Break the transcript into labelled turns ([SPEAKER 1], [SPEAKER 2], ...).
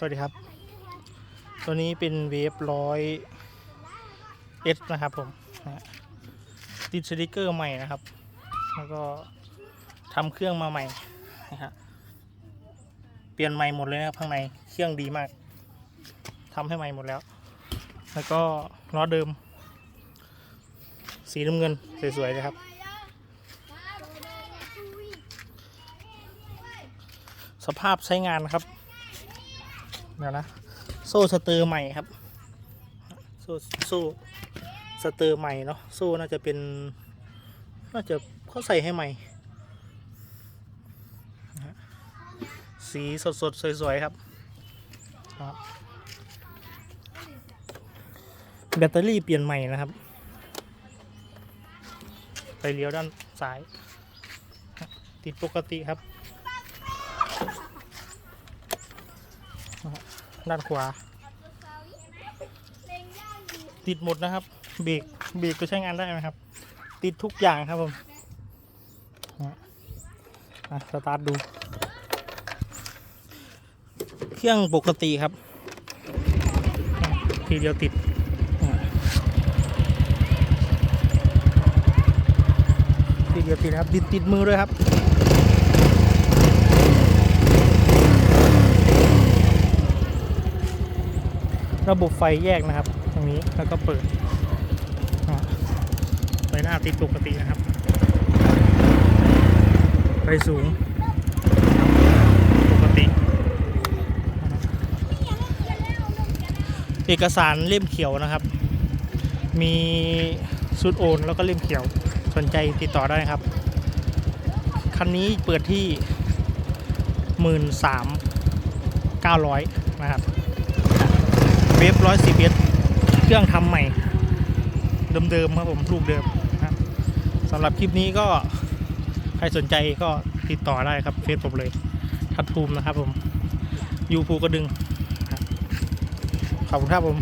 [SPEAKER 1] สวัสดีครับ ตัวนี้เป็นเวฟร้อยเอสนะครับผมติดสติกเกอร์ใหม่นะครับ แล้วก็ทำเครื่องมาใหม่นะฮะเปลี่ยนใหม่หมดเลยนะครับข้างในเครื่องดีมากทำให้ใหม่หมดแล้ว แล้วก็ล้อเดิม สีน้ำเงินสวยๆเลยครับสภาพใช้งานนะครับ เดี๋ยวนะ โซ่สเตอร์ใหม่ครับ โซ่โซ่สเตอร์ใหม่เนาะ โซ่น่าจะเป็น น่าจะเขาใส่ให้ใหม่ สีสดสดๆสวยๆครับ แบตเตอรี่เปลี่ยนใหม่นะครับ ไปเลี้ยวด้านซ้าย ติดปกติครับ ด้านขวา ติดหมดนะครับ เบรกเบรกก็ใช้งานได้ไหมครับ ติดทุกอย่างครับผมนะสตาร์ทดู เครื่องปกติครับ ทีเดียวติดทีเดียวติดครับติดติดมือด้วยครับ ระบบไฟแยกนะครับ ตรงนี้แล้วก็เปิดไฟหน้าติดปกตินะครับไฟสูงปกติ เอกสารเล่มเขียวนะครับ มีชุดโอนแล้วก็เล่มเขียวสนใจติดต่อได้ครับ คันนี้เปิดที่หมื่นสามเก้าร้อยนะครับ เวฟร้อยสิบเอสเครื่องทำใหม่ เดิมๆครับผมลูกเดิมนะครับสำหรับคลิปนี้ก็ใครสนใจก็ติดต่อได้ครับเฟซผมเลย ทัดภูมินะครับผม ยูภูกระดึง ขอบคุณครับผม